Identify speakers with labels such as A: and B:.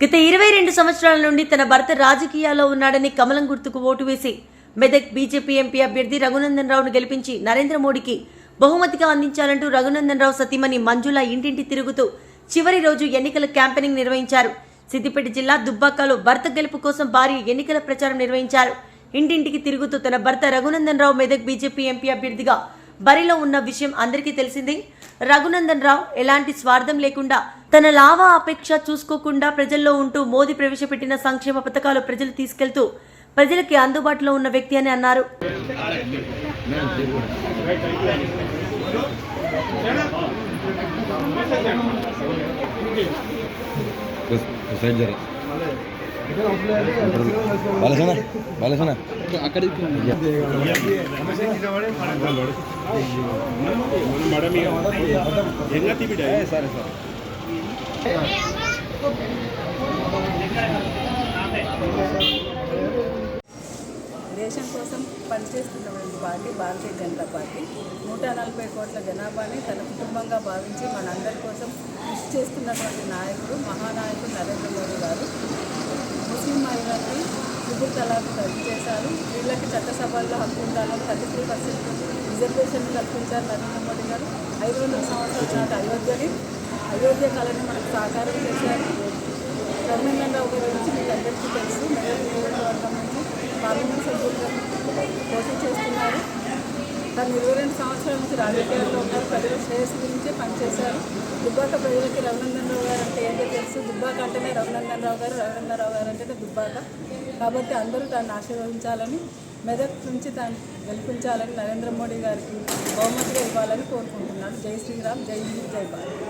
A: గత ఇరవై రెండు సంవత్సరాల నుండి తన భర్త రాజకీయాల్లో ఉన్నాడని కమలం గుర్తుకు ఓటు వేసి మెదక్ బీజేపీ ఎంపీ అభ్యర్థి రఘునందన్ రావును గెలిపించి నరేంద్ర మోడీకి బహుమతిగా అందించాలంటూ రఘునందన్ రావు సతీమణి మంజుల ఇంటింటి తిరుగుతూ చివరి రోజు ఎన్నికల క్యాంపెయినింగ్ నిర్వహించారు. సిద్దిపేట జిల్లా దుబ్బాకలో భర్త గెలుపు కోసం భారీ ఎన్నికల ప్రచారం నిర్వహించారు. ఇంటింటికి తిరుగుతూ తన భర్త రఘునందన్ రావు మెదక్ బీజేపీ ఎంపీ అభ్యర్థిగా బరిలో ఉన్న విషయం అందరికీ తెలిసిందే. రఘునందన్ రావు ఎలాంటి స్వార్థం లేకుండా తన లావా అపేక్ష చూసుకోకుండా ప్రజల్లో ఉంటూ మోదీ ప్రవేశపెట్టిన సంక్షేమ పథకాలు ప్రజలు తీసుకెళ్తూ ప్రజలకి అందుబాటులో ఉన్న వ్యక్తి అని అన్నారు.
B: సైడ్ బాలసన బాలసన. అక్కడ సరే
C: దేశం కోసం పనిచేస్తున్నటువంటి పార్టీ భారతీయ జనతా పార్టీ నూట నలభై కోట్ల జనాభాని తన కుటుంబంగా భావించి మనందరి కోసం కృషి చేస్తున్నటువంటి నాయకుడు మహా నరేంద్ర మోడీ గారు ముస్లిం మహిళలకి త్రిపుల్ తలాక్ రద్దు చేశారు? వీళ్ళకి చట్టసభల్లో హక్కు ఉండాలని థర్టీ త్రీ పర్సెంట్ రిజర్వేషన్ కల్పించారు నరేంద్ర మోడీ గారు. ఐదు వందల సంవత్సరాల నాటి అయోధ్యని అయోధ్య కళని మనకు సాకారం చేశారు. రఘునందరావు గారి గురించి మీకు అందరికీ తెలుసు. మెదక్ నియోజకవర్గం నుంచి పార్లమెంట్ సభ్యులుగా పోటీ చేస్తున్నారు. తను ఇరవై రెండు సంవత్సరాల నుంచి రాజకీయాల్లో ఉన్నారు. ప్రజల శ్రేయస్సు గురించే పనిచేశారు. దుబ్బాక ప్రజలకి రఘునందనరావు గారు అంటే ఏంటో తెలుసు. దుబ్బాక అంటేనే రఘునందనరావు గారు రఘునందనరావు గారు అంటేనే దుబ్బాక. కాబట్టి అందరూ తాను ఆశీర్వదించాలని మెదక్ నుంచి తాను గెలిపించాలని నరేంద్ర మోడీ గారికి బహుమతిగా ఇవ్వాలని కోరుకుంటున్నాను. జై శ్రీరామ్ జై హింద్ జై భారత్.